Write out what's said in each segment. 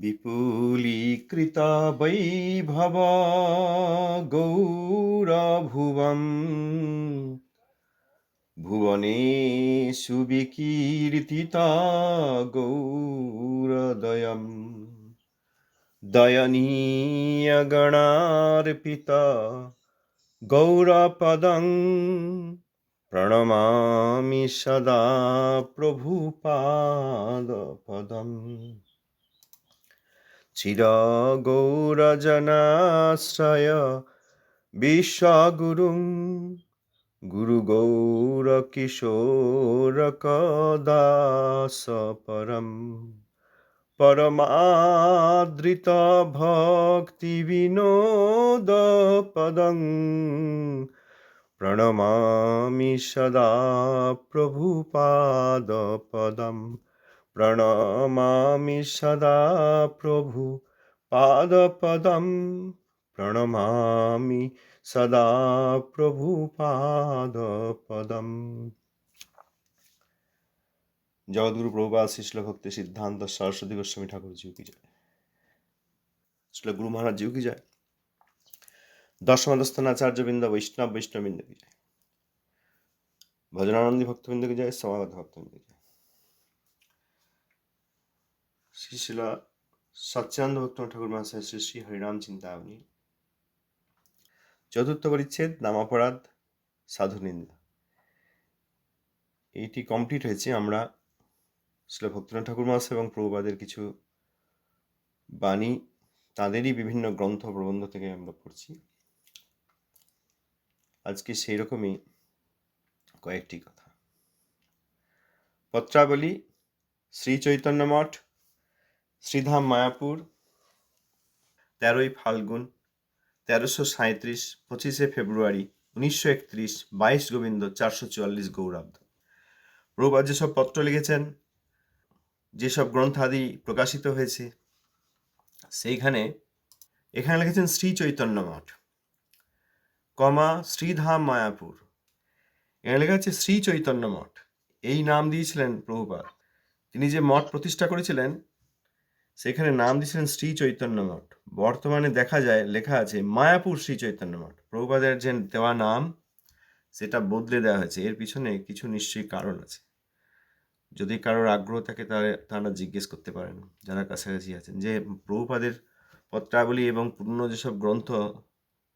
विपुलीकृता वैभवा गौरभुवम् भुवनेषु विकीर्तिता गौरदयम् दयनीयगणार्पिता गौरपदं प्रणमामि सदा प्रभुपादपदम् চিরগৌরজনাশ্রয় বিশ্বগুরুং গুরুগৌরকিশোরকদাসপরম। পরমাদৃত ভক্তি বিনোদ পদং প্রণমামি সদা প্রভুপাদ পদম प्रणमामि सदा प्रभु पादपदं प्रणमामि सदा प्रभु पादपदम् জগৎগুরু প্রভুপাদ শিশল ভক্তি সিদ্ধান্ত সরস্বতী গোস্বামী ঠাকুর জিউ কি যায় শিল গুরু মহারাজ জিউ কি যায় দশমদস্থান আচার্যবৃন্দ বৈষ্ণব বৈষ্ণববৃন্দ কি যায় ভজনানন্দী ভক্তবৃন্দ কি যায় সমাগত ভক্তবৃন্দ কি যায় শ্রী শিলা সচ্চানন্দ ভক্ত ঠাকুর মহাশয় শ্রী শ্রী হরিরাম চিন্তাবনী চতুর্থ পরিচ্ছেদ নামাপরাধ সাধু নিন্দা এইটি কমপ্লিট হয়েছে আমরা শিল ভক্তনাথ ঠাকুর মহাশয় এবং প্রভুপাদের কিছু বাণী, তাঁদেরই বিভিন্ন গ্রন্থ প্রবন্ধ থেকে আমরা পড়ছি। আজকে সেই রকমই কয়েকটি কথা। পত্রাবলী, শ্রী চৈতন্য মঠ শ্রীধাম মায়াপুর, তেরোই ফাল্গুন, তেরোশো সাঁত্রিশ পঁচিশে ফেব্রুয়ারি, উনিশশো একত্রিশ, বাইশ গোবিন্দ, চারশো চুয়াল্লিশ গৌরাব্দ। প্রভুপাদ যেসব পত্র লিখেছেন, যেসব গ্রন্থাদি প্রকাশিত হয়েছে, সেইখানে, এখানে লিখেছেন শ্রী চৈতন্য মঠ, কমা শ্রীধাম মায়াপুর। এখানে লেখা আছে শ্রী চৈতন্য মঠ। এই নাম দিয়েছিলেন প্রভুপাদ। তিনি যে মঠ প্রতিষ্ঠা করেছিলেন সেখানে নাম দিয়েছিলেন শ্রী চৈতন্য মঠ। বর্তমানে দেখা যায়, লেখা আছে মায়াপুর শ্রী চৈতন্য মঠ। প্রভুপাদের যে দেওয়া নাম, সেটা বদলে দেওয়া হয়েছে। এর পিছনে কিছু নিশ্চয়ই কারণ আছে। যদি কারোর আগ্রহ থাকে, তাহলে তারা জিজ্ঞেস করতে পারেন। যারা কাছাকাছি আছেন, যে প্রভুপাদের পত্রাবলী এবং পূর্ণ যেসব গ্রন্থ,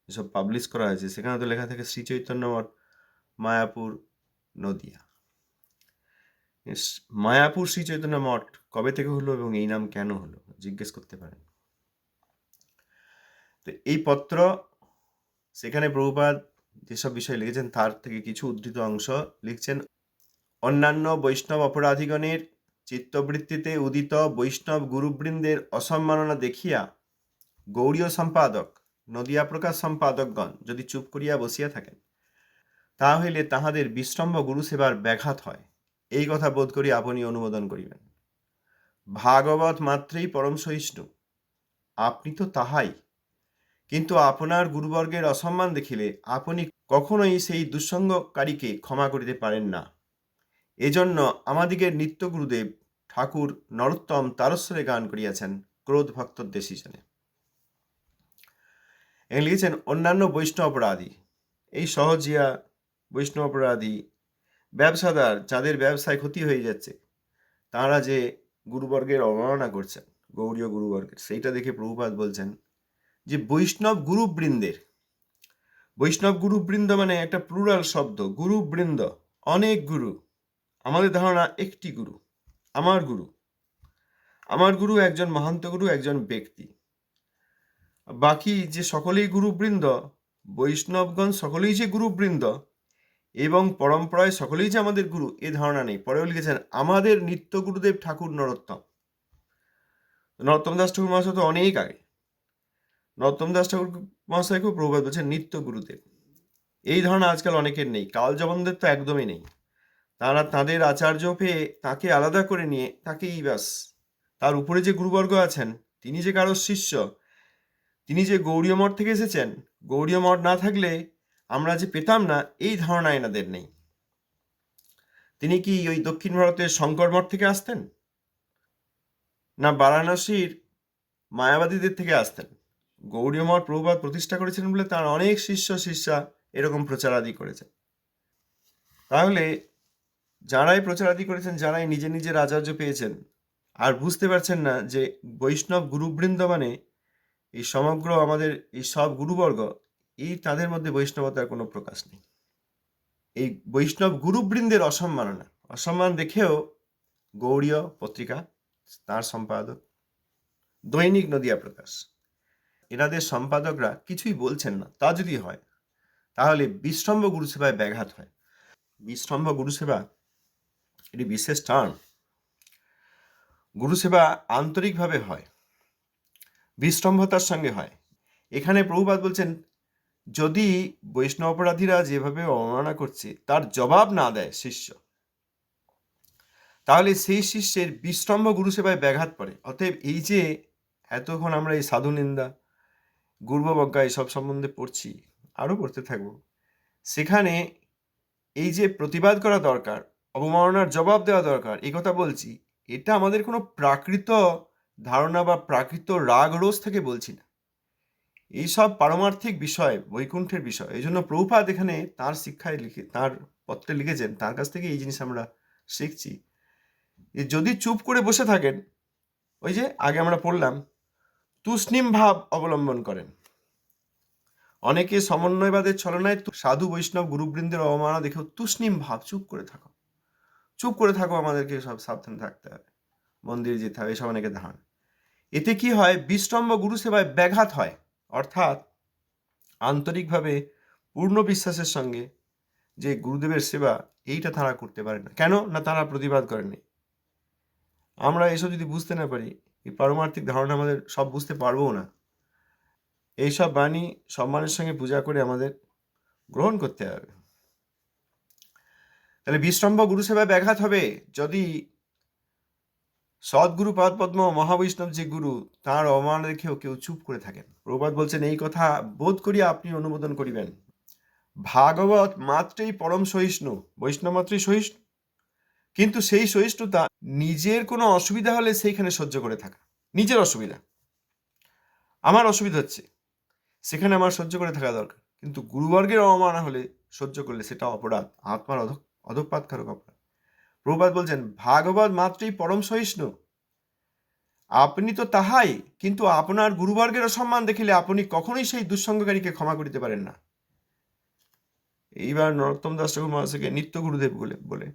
যেসব পাবলিশ করা হয়েছে সেখানে তো লেখা থাকে শ্রী চৈতন্য মঠ, মায়াপুর, নদিয়া। মায়াপুর শ্রী চৈতন্য মঠ কবে থেকে হলো এবং এই নাম কেন হলো? জিজ্ঞেস করতে পারেন। তো এই পত্র, সেখানে প্রভুপাদ যেসব বিষয় লিখেছেন তার থেকে কিছু উদ্ধৃত অংশ লিখছেন। অন্যান্য বৈষ্ণব অপরাধীগণের চিত্তবৃত্তিতে উদিত বৈষ্ণব গুরুবৃন্দের অসম্মাননা দেখিয়া গৌরীয় সম্পাদক, নদিয়া প্রকাশ সম্পাদকগণ যদি চুপ করিয়া বসিয়া থাকেন তা হইলে তাহাদের গুরু সেবার ব্যাঘাত হয়। এই কথা বোধ করি আপনি অনুমোদন করিবেন। ভাগবত মাত্রেই পরম সহিষ্ণু। আপনি তো তাহাই। কিন্তু আপনার গুরুবর্গের অসম্মান দেখিলে আপনি কখনোই সেই দুঃসঙ্গকারীকে ক্ষমা করিতে পারেন না। এজন্য আমাদিগের নিত্য গুরুদেব ঠাকুর নরোত্তম তারস্বরে গান করিয়াছেন ক্রোধ ভক্ত দেশিজনে এখানে লিখেছেন, অন্যান্য বৈষ্ণব অপরাধী। এই সহজিয়া বৈষ্ণব অপরাধী, ব্যবসাদার যাদের ব্যবসায় ক্ষতি হয়ে যাচ্ছে, তারা যে গুরুবর্গের অবমাননা করছেন, গৌরীয় গুরুবর্গের। সেইটা দেখে প্রভুপাত বলছেন যে, বৈষ্ণব গুরুবৃন্দের, বৈষ্ণব গুরুবৃন্দ মানে একটা প্লুরাল শব্দ, গুরুবৃন্দ, অনেক গুরু, আমাদের ধারণা একটি গুরু, আমার গুরু। আমার গুরু একজন মহান্ত গুরু, একজন ব্যক্তি। বাকি যে সকলেই গুরুবৃন্দ, বৈষ্ণবগণ সকলেই যে গুরুবৃন্দ এবং পরম্পরায় সকলেই যে আমাদের গুরু, এ ধারণা নেই। পরেও লিখেছেন, আমাদের নিত্য গুরুদেব ঠাকুর নরোত্তম। নরোত্তম দাস ঠাকুর মহাশয় তো অনেক আগে। নরোত্তম দাস ঠাকুর মহাশয়কেও প্রভাত বলছেন, নিত্য গুরুদেব। এই ধারণা আজকাল অনেকের নেই। কাল জবনদের তো একদমই নেই। তারা তাদের আচার্য পেয়ে তাকে আলাদা করে নিয়ে তাকেই ব্যাস, তার উপরে যে গুরুবর্গ আছেন, তিনি যে কারোর শিষ্য, তিনি যে গৌরীয় মঠ থেকে এসেছেন, গৌরীয় মঠ না থাকলে আমরা যে পেতাম না, এই ধারণা এনাদের নেই। তিনি কি ওই দক্ষিণ ভারতের শঙ্কর মঠ থেকে আসতেন? না বারাণসীর মায়াবাদীদের থেকে আসতেন? গৌরী মঠ প্রভুপাত প্রতিষ্ঠা করেছেন বলে তার অনেক শিষ্য শিষ্যা এরকম প্রচারাদি করেছেন। তাহলে যারাই প্রচারাদি করেছেন, যারাই নিজে নিজের আচার্য পেয়েছেন, আর বুঝতে পারছেন না যে বৈষ্ণব গুরুবৃন্দ মানে এই সমগ্র আমাদের এই সব গুরুবর্গ এই তাদের মধ্যে বৈষ্ণবতার কোনো প্রকাশ নেই। এই বৈষ্ণব গুরুবৃন্দের অসম্মাননা, অসম্মান দেখেও গৌড়ীয় পত্রিকা, তার সম্পাদক, দৈনিক নদিয়া প্রকাশ, এনাদের সম্পাদকরা কিছুই বলছেন না। তা যদি হয়, তাহলে বিশ্রম্ভ গুরুসেবায় ব্যাঘাত হয়। বিশ্রম্ভ গুরুসেবা এটি বিশেষ টার্ম গুরুসেবা আন্তরিকভাবে হয় বিশ্রম্ভতার সঙ্গে হয়। এখানে প্রভুপাত বলছেন যদি বৈষ্ণব অপরাধীরা যেভাবে অবমাননা করছে, তার জবাব না দেয় শিষ্য, তাহলে সেই শিষ্যের বিশ্রম্ভ গুরু সেবায় ব্যাঘাত পড়ে। অতএব এই যে এতক্ষণ আমরা এই সাধু নিন্দা, গুর্ববজ্ঞা এসব সম্বন্ধে পড়ছি, আরও পড়তে থাকব, সেখানে এই যে প্রতিবাদ করা দরকার, অবমাননার জবাব দেওয়া দরকার, এই কথা বলছি, এটা আমাদের কোনো প্রাকৃত ধারণা বা প্রাকৃত রাগ রোজ থেকে বলছি না। এইসব পারমার্থিক বিষয়, বৈকুণ্ঠের বিষয়, এই জন্য প্রভুপাত এখানে তার শিক্ষায় লিখে, তার পত্রে লিখেছেন, তার কাছ থেকে এই জিনিস আমরা শিখছি। যে যদি চুপ করে বসে থাকেন, ওই যে আগে আমরা পড়লাম, তুষ্ণিম ভাব অবলম্বন করেন। অনেকে সমন্বয়বাদের ছলনায় সাধু, বৈষ্ণব, গুরুবৃন্দের অবমাননা দেখেও তুষ্ণিম ভাব, চুপ করে থাকো। চুপ করে থাকো, আমাদেরকে সব সাবধানে থাকতে হবে। মন্দিরে যেতে হবে, এসব অনেকে ধারণা। এতে কি হয় বিস্তম্ভ গুরু সেবায় ব্যাঘাত হয়। অর্থাৎ আন্তরিকভাবে পূর্ণ বিশ্বাসের সঙ্গে যে গুরুদেবের সেবা, এইটা তারা করতে পারে না। কেন? না তারা প্রতিবাদ করেনি আমরা এসব যদি বুঝতে না পারি, এই পারমার্থিক ধারণা আমাদের সব বুঝতে পারব না। এইসব বাণী সম্মানের সঙ্গে পূজা করে আমাদের গ্রহণ করতে হবে। তাহলে বিস্তম্ভ গুরু সেবায় ব্যাঘাত হবে। যদি সদ্গুরু পাদ পদ্ম মহাবৈষ্ণব যে গুরু তাঁর অমান রেখেও কেউ চুপ করে থাকেন। প্রবাদ বলছেন, এই কথা বোধ করিয়া আপনি অনুমোদন করিবেন। ভাগবত মাত্রেই পরম সহিষ্ণু, বৈষ্ণব মাত্রই সহিষ্ণু। কিন্তু সেই সহিষ্ণুতা নিজের কোনো অসুবিধা হলে সেইখানে সহ্য করে থাকা, নিজের অসুবিধা। আমার অসুবিধা হচ্ছে, সেখানে আমার সহ্য করে থাকা দরকার। কিন্তু গুরুবর্গের অবমাননা হলে সহ্য করলে সেটা অপরাধ, আত্মার অধ, অধপাতকারক অপরাধ। প্রভুপাত বলছেন, ভাগবত মাত্রই পরম সহিষ্ণু। আপনি তো তাহাই, কিন্তু আপনার গুরুবর্গের অসম্মান দেখিলে আপনি কখনোই সেই দুঃসঙ্গকারীকে ক্ষমা করিতে পারেন না। এইবার নরোত্তম দাস ঠাকুর মহাশয়কে নিত্য গুরুদেব বলে বলে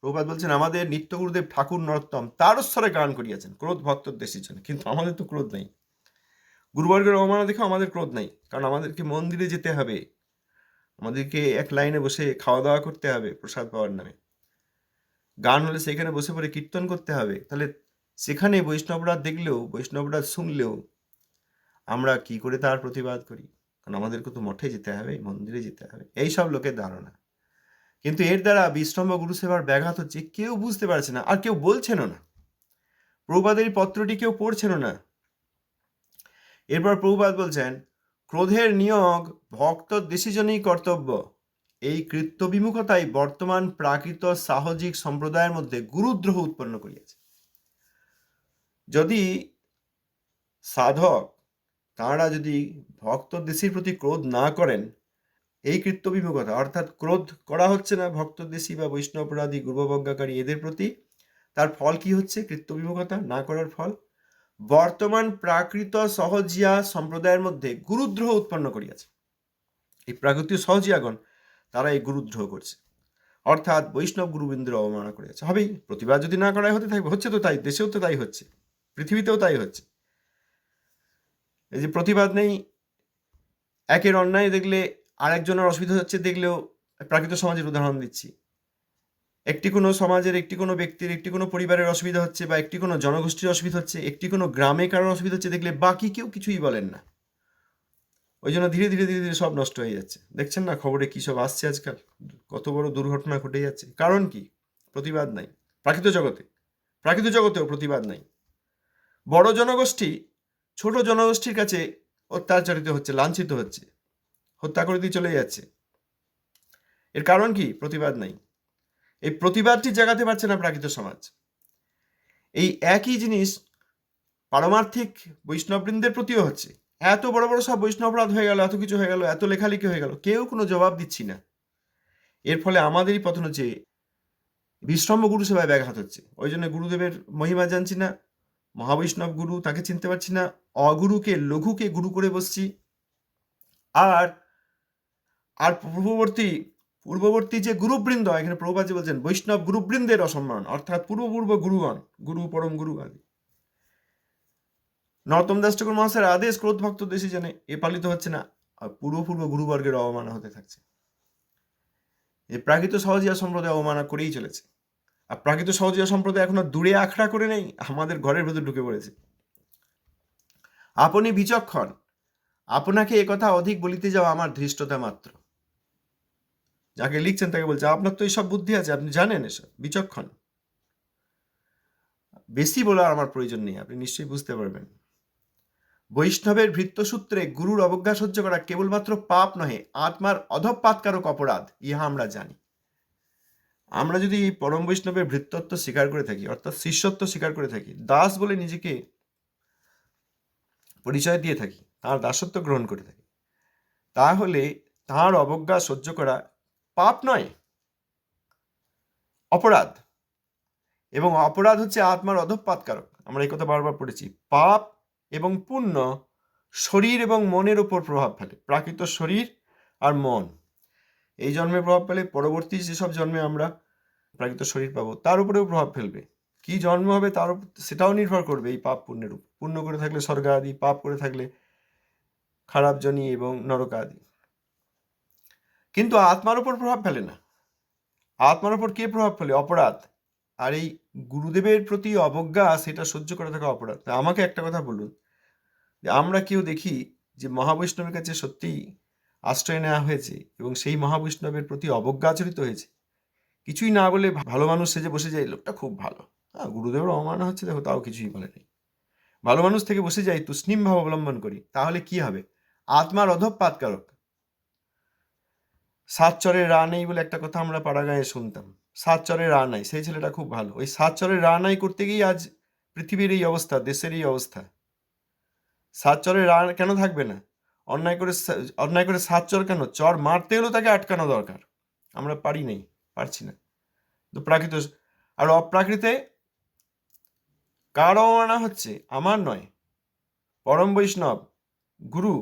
প্রভুপাত বলছেন, আমাদের নিত্য গুরুদেব ঠাকুর নরোত্তম তার স্তরে গান করিয়াছেন। ক্রোধ ভক্ত দেশের জন্য কিন্তু আমাদের তো ক্রোধ নেই। গুরুবর্গের অবমাননা দেখে আমাদের ক্রোধ নাই, কারণ আমাদেরকে মন্দিরে যেতে হবে। আমাদেরকে এক লাইনে বসে খাওয়া দাওয়া করতে হবে প্রসাদ পাওয়ার নামে। গান হলে সেখানে বসে পড়ে কীর্তন করতে হবে। তাহলে সেখানে বৈষ্ণবরা দেখলেও, বৈষ্ণবরা শুনলেও আমরা কি করে তার প্রতিবাদ করি? কারণ আমাদেরকে তো মঠে যেতে হবে, মন্দিরে যেতে হবে। এই সব লোকের ধারণা। কিন্তু এর দ্বারা বিস্তম্ভ গুরু সেবার ব্যাঘাত হচ্ছে, কেউ বুঝতে পারছে না, আর কেউ বলছেন না। প্রভুপাদের পত্রটি কেউ পড়ছেন না। এরপর প্রভুপাদ বলছেন, ক্রোধের নিয়োগ ভক্ত দেশিজনই কর্তব্য। এই কৃত্য বিমুখতাই বর্তমান প্রাকৃত সাহজিক সম্প্রদায়ের মধ্যে গুরুদ্রোহ উৎপন্ন করিয়াছে। যদি সাধক তাঁরা যদি ভক্ত দেশির প্রতি ক্রোধ না করেন, এই কৃত্য বিমুখতা অর্থাৎ ক্রোধ করা হচ্ছে না ভক্ত দেশি বা বৈষ্ণবরাদী গুরুবজ্ঞাকারী এদের প্রতি, তার ফল কি হচ্ছে? কৃত্য বিমুখতা না করার ফল? বর্তমান প্রাকৃত সহজিয়া সম্প্রদায়ের মধ্যে গুরুদ্রোহ উৎপন্ন করিয়াছে। এই প্রাকৃতিক সহজিয়াগণ তারা এই গুরুদ্রোহ করছে। অর্থাৎ বৈষ্ণব গুরুবৃন্দের অবমাননা করিয়াছে হবেই, প্রতিবাদ যদি না করাই হতে থাকবে, হচ্ছে তো তাই, দেশেও তো তাই হচ্ছে, পৃথিবীতেও তাই হচ্ছে। এই যে প্রতিবাদ নেই, একের অন্যায় দেখলে আরেকজনের অসুবিধা হচ্ছে দেখলেও প্রাকৃত সমাজের উদাহরণ দিচ্ছি। একটি কোনো সমাজের, একটি কোনো ব্যক্তির, একটি কোনো পরিবারের অসুবিধা হচ্ছে বা একটি কোনো জনগোষ্ঠীর অসুবিধা হচ্ছে, একটি কোনো গ্রামে কারোর অসুবিধা হচ্ছে দেখলে বাকি কেউ কিছুই বলেন না। ওই জন্য ধীরে ধীরে ধীরে ধীরে সব নষ্ট হয়ে যাচ্ছে। দেখছেন না খবরে কী সব আসছে আজকাল? কত বড় দুর্ঘটনা ঘটে যাচ্ছে। কারণ কি? প্রতিবাদ নাই। প্রাকৃত জগতে। প্রাকৃত জগতেও প্রতিবাদ নাই। বড় জনগোষ্ঠী ছোট জনগোষ্ঠীর কাছে অত্যাচারিত হচ্ছে, লাঞ্ছিত হচ্ছে, হত্যা করে দিয়ে চলে যাচ্ছে। এর কারণ কি? প্রতিবাদ নাই। এই প্রতিবাদটি জাগাতে পারছে না প্রাকৃত সমাজ। এই একই জিনিস পারমার্থিক বৈষ্ণববৃন্দের প্রতিও হচ্ছে। এত বড় বড় সব বৈষ্ণবরাধ হয়ে গেল, এত কিছু হয়ে গেল, এত লেখালেখি হয়ে গেল, কেউ কোনো জবাব দিচ্ছি না। এর ফলে আমাদেরই পতন হচ্ছে বিশ্রম্ভ গুরু সেবায় ব্যাঘাত হচ্ছে। ওই জন্য গুরুদেবের মহিমা জানছি না, মহাবৈষ্ণব গুরু তাকে চিনতে পারছি না, অগুরুকে, লঘুকে গুরু করে বসছি। আর আর পূর্ববর্তী পূর্ববর্তী যে গুরুবৃন্দ, এখানে প্রভুপাত যে বলছেন, বৈষ্ণব গুরুবৃন্দের অসম্মান, অর্থাৎ পূর্বপূর্ব গুরুগণ, গুরু পরম গুরু আদি। নরতম দাস ঠাকুর মহাশয়ের আদেশ ক্রোধ ভক্ত দেশে জানে এ পালিত হচ্ছে না, আর পূর্বপূর্ব গুরুবর্গের অবমাননা হতে থাকছে। এই প্রাকৃত সহজিয়া সম্প্রদায় অবমাননা করেই চলেছে। আর প্রাকৃত সহজিয়া সম্প্রদায় এখনও দূরে আখড়া করে নেই, আমাদের ঘরের ভেতর ঢুকে পড়েছে। আপনি বিচক্ষণ, আপনাকে একথা অধিক বলিতে যাওয়া আমার ধৃষ্টতা মাত্র। যাকে লিখছেন তাকে বলছে, আপনার তো এইসব বুদ্ধি আছে, আপনি জানেন এসব, বিচক্ষণ। বেশি বলার আমার প্রয়োজন নেই, আপনি নিশ্চয়ই বুঝতে পারবেন। বৈষ্ণবের ভৃত্যসূত্রে গুরুর অবজ্ঞা সহ্য করা কেবলমাত্র পাপ নহে, আত্মার অধপাতকারক অপরাধ, ইহা আমরা জানি। আমরা যদি এই পরম বৈষ্ণবের ভৃত্যত্ব স্বীকার করে থাকি, অর্থাৎ শিষ্যত্ব স্বীকার করে থাকি, দাস বলে নিজেকে পরিচয় দিয়ে থাকি, তার দাসত্ব গ্রহণ করে থাকি, তাহলে তার অবজ্ঞা সহ্য করা পাপ নয়, অপরাধ। এবং অপরাধ হচ্ছে আত্মার অধপাতকারক। আমরা এই কথা বারবার পড়েছি, পাপ এবং পুণ্য শরীর এবং মনের উপর প্রভাব ফেলে। প্রাকৃত শরীর আর মন। এই জন্মে প্রভাব ফেলে, পরবর্তী যেসব জন্মে আমরা প্রাকৃত শরীর পাবো, তার উপরেও প্রভাব ফেলবে। কি জন্ম হবে তার সেটাও নির্ভর করবে এই পাপ পুণ্যের উপর। পুণ্য করে থাকলে স্বর্গ আদি পাপ করে থাকলে খারাপ জনি এবং নরক আদি কিন্তু আত্মার উপর প্রভাব ফেলে না। আত্মার উপর কে প্রভাব ফেলে? অপরাধ। আর এই গুরুদেবের প্রতি অবজ্ঞা, সেটা সহ্য করে থাকা অপরাধ। আমাকে একটা কথা বলুন। যে আমরা কেউ দেখি যে মহাবৈষ্ণবের কাছে সত্যিই আশ্রয় নেওয়া হয়েছে এবং সেই মহাবৈষ্ণবের প্রতি অবজ্ঞা আচরিত হয়েছে। কিছুই না বলে ভালো মানুষ সেজে বসে যায় লোকটা খুব ভালো। হ্যাঁ গুরুদেবের অবমাননা হচ্ছে, দেখো, তাও কিছুই বলে নেই। ভালো মানুষ থেকে বসে যাই তুষ্ণিম ভাব অবলম্বন করি, তাহলে কি হবে? আত্মার অধপাতকারক। সাত চরে রা নেই বলে একটা কথা আমরা পাড়া গাঁয়ে শুনতাম। সাত চরে রা নাই, সেই ছেলেটা খুব ভালো। ওই সাত চরে রা নাই করতে গিয়ে আজ পৃথিবীর এই অবস্থা, দেশের এই অবস্থা। সাত চরে রা কেন থাকবে না? অন্যায় করে অন্যায় করে সাত চর কেন? চর মারতে হলেও তাকে আটকানো দরকার। আমরা পারি নাই, পারছি না। তো প্রাকৃত, আর অপ্রাকৃতে কার অবমাননা হচ্ছে, আমার নয়। পরম বৈষ্ণব, গুরু,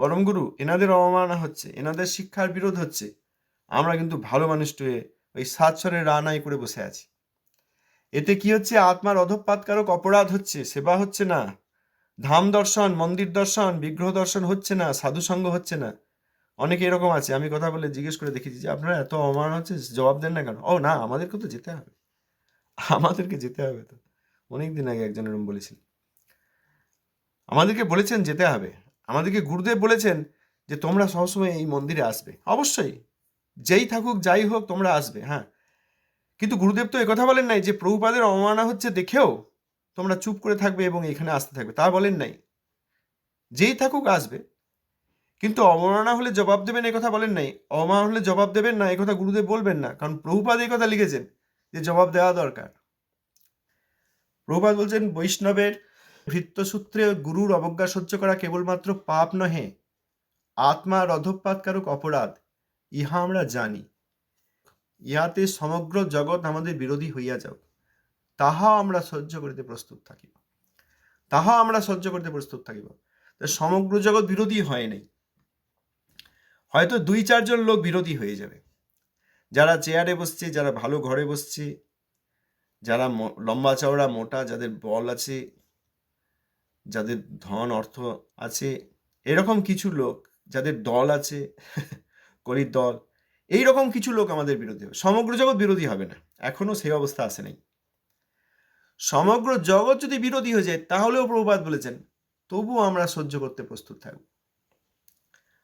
পরম গুরু, এনাদের অবমাননা হচ্ছে, এনাদের শিক্ষার বিরোধ হচ্ছে। আমরা কিন্তু ভালো মানুষটি ওই সাতসরের রানাই করে বসে আছি। এতে কি হচ্ছে? আত্মার অধপাতকারক অপরাধ হচ্ছে, সেবা হচ্ছে না। ধাম দর্শন, মন্দির দর্শন, বিগ্রহ দর্শন হচ্ছে না সাধুসঙ্গ হচ্ছে না। অনেকে এরকম আছে, আমি কথা বলে জিজ্ঞেস করে দেখেছি যে, আপনারা এত অমান হচ্ছে, জবাব দেন না কেন? ও না, আমাদেরকে তো যেতে হবে। আমাদেরকে যেতে হবে তো। অনেক দিন আগে একজন এরকম বলেছিল। আমাদেরকে বলেছেন যেতে হবে। আমাদেরকে গুরুদেব বলেছেন যে, তোমরা সবসময় এই মন্দিরে আসবে। অবশ্যই। যেই থাকুক, যাই হোক, তোমরা আসবে হ্যাঁ। কিন্তু গুরুদেব তো কথা বলেন নাই যে প্রভুপাদের অবমাননা হচ্ছে দেখেও তোমরা চুপ করে থাকবে এবং এখানে আসতে থাকবে, তা বলেন নাই। যেই থাকুক, আসবে। কিন্তু অবমাননা হলে জবাব দেবেন এই কথা বলেন নাই, অবমাননা হলে জবাব দেবেন না কথা গুরুদেব বলবেন না, কারণ প্রভুপাদ এই কথা লিখেছেন যে জবাব দেওয়া দরকার। প্রভুপাদ বলছেন, বৈষ্ণবের ভৃত্যসূত্রে গুরুর অবজ্ঞা সহ্য করা কেবলমাত্র পাপ নহে, আত্মার অধপাতকারক অপরাধ। ইহা আমরা জানি। ইহাতে সমগ্র জগৎ আমাদের বিরোধী হইয়া যাও। তাহা আমরা সহ্য করিতে প্রস্তুত থাকিব। তাহা আমরা সহ্য করিতে প্রস্তুত থাকিব। সমগ্র জগৎ বিরোধী হয় নাই। হয়তো দুই, চারজন লোক বিরোধী হয়ে যাবে। যারা চেয়ারে বসছে, যারা ভালো ঘরে বসছে, যারা লম্বা চওড়া, মোটা, যাদের বল আছে, যাদের ধন, অর্থ আছে, এরকম কিছু লোক, যাদের দল আছে কলির দল। এই রকম কিছু লোক আমাদের বিরোধী হবে। সমগ্র জগৎ বিরোধী হবে না। এখনও সেই অবস্থা আসে নাই। সমগ্র জগৎ যদি বিরোধী হয়ে যায়, তাহলেও প্রভুপাত বলেছেন, তবুও আমরা সহ্য করতে প্রস্তুত থাকব।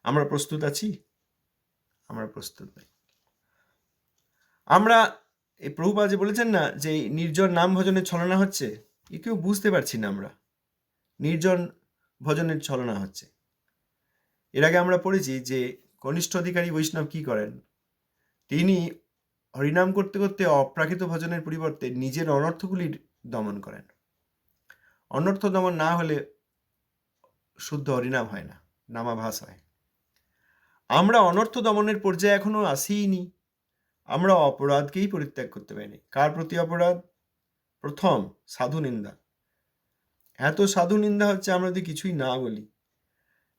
আমরা প্রস্তুত আছি? আমরা প্রস্তুত নাই। আমরা, এই প্রভুপাত যে বলেছেন না, যে নির্জন নাম ভজনের ছলনা হচ্ছে, এ কেউ বুঝতে পারছি না আমরা। নির্জন ভজনের ছলনা হচ্ছে। এর আগে আমরা পড়েছি যে কনিষ্ঠ অধিকারী বৈষ্ণব কি করেন? তিনি হরিনাম করতে করতে অপ্রাকৃত ভজনের পরিবর্তে নিজের অনর্থগুলির দমন করেন। অনর্থ দমন না হলে শুদ্ধ হরিনাম হয় না, নামাভাস হয়। আমরা অনর্থ দমনের পর্যায়ে এখনও আসিনি আমরা অপরাধকেই পরিত্যাগ করতে পারিনি। কার প্রতি অপরাধ? প্রথম সাধু নিন্দা। এত সাধু নিন্দা হচ্ছে আমরা যদি কিছুই না বলি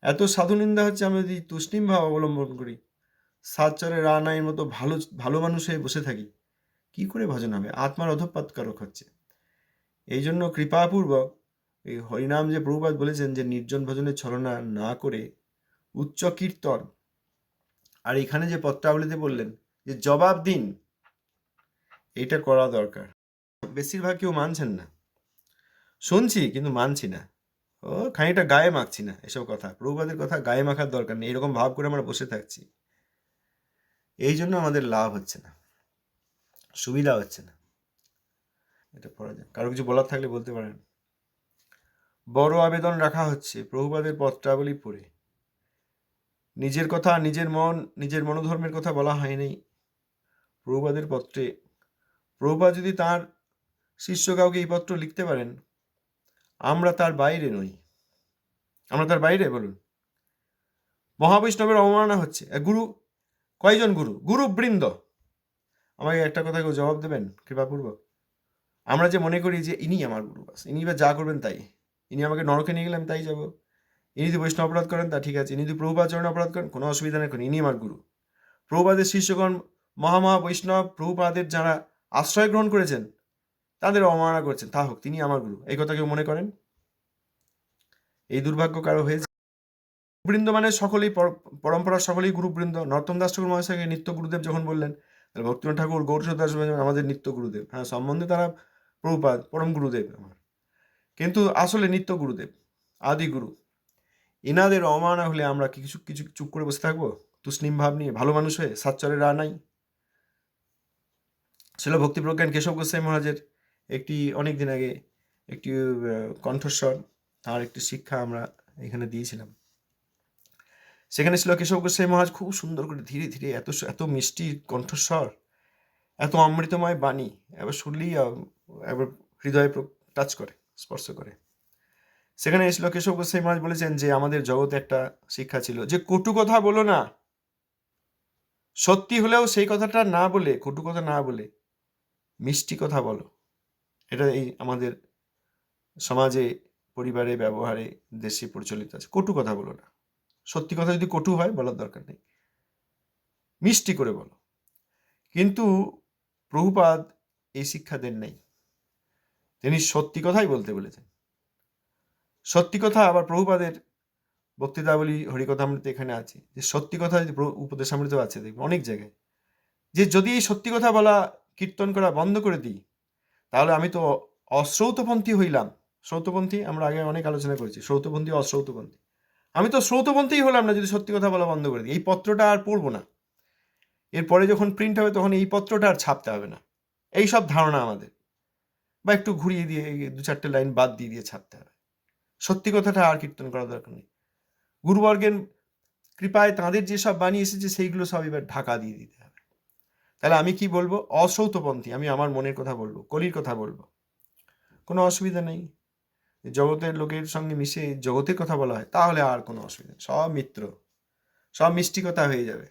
এত সাধু নিন্দা হচ্ছে আমরা যদি তুষ্টিম ভাব অবলম্বন করি। সাতচরের রানাইয়ের মতো ভালো ভালো মানুষ হয়ে বসে থাকি। কি করে ভজন হবে? আত্মার অধপাতকারক হচ্ছে। এই জন্য কৃপাপূর্বক এই হরিনাম যে প্রভুপাত বলেছেন যে নির্জন ভজনের ছলনা না করে উচ্চ কীর্তন। আর এখানে যে পত্রাবলিতে বললেন যে জবাব দিন, এইটা করা দরকার। বেশিরভাগ কেউ মানছেন না। শুনছি, কিন্তু মানছি না। ও, খানিকটা গায়ে মাখছি না, এসব কথা। প্রভুপাদের কথা গায়ে মাখার দরকার নেই, এরকম ভাব করে আমরা বসে থাকছি। এই জন্য আমাদের লাভ হচ্ছে না, সুবিধা হচ্ছে না। এটা পড়া যায় কারও কিছু বলার থাকলে বলতে পারেন। বড় আবেদন রাখা হচ্ছে প্রভুপাদের পত্রাবলী পড়ে। নিজের কথা নিজের মন, নিজের মনোধর্মের কথা বলা হয়নি প্রভুপাদের পত্রে প্রভুপাদ যদি তার শিষ্য কাউকে এই পত্র লিখতে পারেন আমরা তার বাইরে নই। আমরা তার বাইরে, বলুন। মহাবৈষ্ণবের অবমাননা হচ্ছে। গুরু, কয়জন গুরু? গুরু বৃন্দ আমাকে একটা কথা কেউ জবাব দেবেন? কৃপাপূর্বক। আমরা যে মনে করি যে ইনি আমার গুরু বাস, ইনি বা যা করবেন তাই। ইনি আমাকে নরকে নিয়ে গেলে আমি তাই যাব। ইনি যদি বৈষ্ণব অপরাধ করেন, তা ঠিক আছে। ইনি যদি প্রভুপাদ চরণ অপরাধ করেন, কোনো অসুবিধা নেই, ইনি আমার গুরু। প্রভুপাদের শিষ্যগণ মহামহা বৈষ্ণব প্রভুপাদের যারা আশ্রয় গ্রহণ করেছেন তাদের অবমাননা করছেন। তা হোক, তিনি আমার গুরু। এই কথা কেউ মনে করেন? এই দুর্ভাগ্য কারও হয়েছে? বৃন্দ মানে সকলেই, পর- পরম্পরার সকলেই গুরুবৃন্দ। নর্তম দাস ঠাকুর মহাশয়কে নিত্য গুরুদেব যখন বললেন, তাহলে ভক্তিনাথ ঠাকুর গৌরসুর দাস আমাদের নিত্য গুরুদেব। হ্যাঁ সম্বন্ধে তারা প্রভুপাদ, পরম গুরুদেব আমার। কিন্তু আসলে নিত্য গুরুদেব, আদি গুরু। ইনাদের অমানা হলে আমরা কিছু কিছু চুপ করে বসে থাকব? তুষ্ণিম ভাব নিয়ে, ভালো মানুষ হয়ে সাতচরের রা নাই। ছিল ভক্তি প্রজ্ঞান কেশব গোস্বামী মহারাজের একটি অনেক দিন আগে একটি কণ্ঠস্বর, তার একটি শিক্ষা আমরা এখানে দিয়েছিলাম। সেখানে ছিল কেশব গোস্বামী মহারাজ, খুব সুন্দর করে ধীরে ধীরে এত এত মিষ্টি কণ্ঠস্বর, এত অমৃতময় বাণী, এবার শুনলেই এবার হৃদয়ে টাচ করে, স্পর্শ করে। সেখানে এসেছিল কেশব গোস্বামী মহারাজ বলেছেন যে, আমাদের জগতে একটা শিক্ষা ছিল যে, কটু কথা বলো না। সত্যি হলেও সেই কথাটা না বলে, কটু কথা না বলে মিষ্টি কথা বলো। এটা এই আমাদের সমাজে, পরিবারে, ব্যবহারে, দেশে প্রচলিত আছে। কটু কথা বলো না। সত্যি কথা যদি কটু হয়, বলার দরকার নেই। মিষ্টি করে বলো। কিন্তু প্রভুপাদ এই শিক্ষা দেন নাই। তিনি সত্যি কথাই বলতে বলেছেন। সত্যি কথা আবার প্রভুপাদের বক্তৃতাবলী হরিকথামৃত এখানে আছে। যে সত্যি কথা যদি উপদেশামৃত আছে, দেখবে অনেক জায়গায়। যে যদি এই সত্যি কথা বলা, কীর্তন করা বন্ধ করে দিই তাহলে আমি তো অশ্রৌতপন্থী হইলাম। শ্রৌতপন্থী আমরা আগে অনেক আলোচনা করেছি। শ্রৌতপন্থী, অশ্রৌতপন্থী। আমি তো শ্রৌতপন্থী হলাম না যদি সত্যি কথা বলা বন্ধ করে দিই। এই পত্রটা আর পড়ব না। এরপরে যখন প্রিন্ট হবে তখন এই পত্রটা আর ছাপতে হবে না। এই সব ধারণা আমাদের। বা একটু ঘুরিয়ে দিয়ে দু চারটে লাইন বাদ দিয়ে দিয়ে ছাপতে হবে। সত্যি কথাটা আর কীর্তন করার দরকার নেই। গুরুবর্গের কৃপায় তাঁদের যেসব বাণী এসেছে সেইগুলো সব এবার ঢাকা দিয়ে দিতে হবে। তাহলে আমি কি বলব? অসৌতপন্থী আমি আমার মনের কথা বলব, কলির কথা বলব। কোনো অসুবিধা নেই। জগতের লোকের সঙ্গে মিশে জগতের কথা বলা হয়, তাহলে আর কোনো অসুবিধা। সব মিত্র, সব মিষ্টি কথা হয়ে যাবে।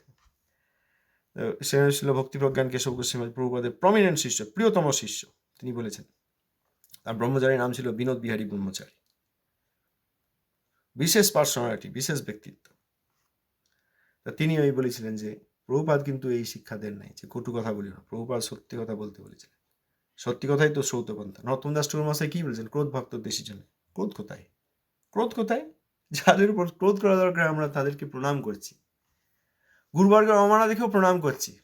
সে ছিল ভক্তি প্রজ্ঞান কেশব গোস্বামী প্রভুপাদের প্রমিনেন্ট শিষ্য, প্রিয়তম শিষ্য, তিনি বলেছেন। তার ব্রহ্মচারীর নাম ছিল বিনোদ বিহারী ব্রহ্মচারী। বিশেষ পার্সোনালিটি, বিশেষ ব্যক্তিত্ব। তিনি ওই বলেছিলেন যে প্রভুপাদ কিন্তু এই শিক্ষা দেন নাই যে কটু কথা বলি না। প্রভুপাত সত্যি কথা বলতে বলেছিলেন। সত্যি কথাই তো সৌতপন্থা নতুন দাস ঠাকুর মশাই কি বলেছেন? ক্রোধ ভক্ত দেশি জন্য ক্রোধ কোথায়? ক্রোধ কোথায়? যাদের উপর ক্রোধ করা দরকার আমরা তাদেরকে প্রণাম করছি। গুরুবর্গের অমানা দেখেও প্রণাম করছি।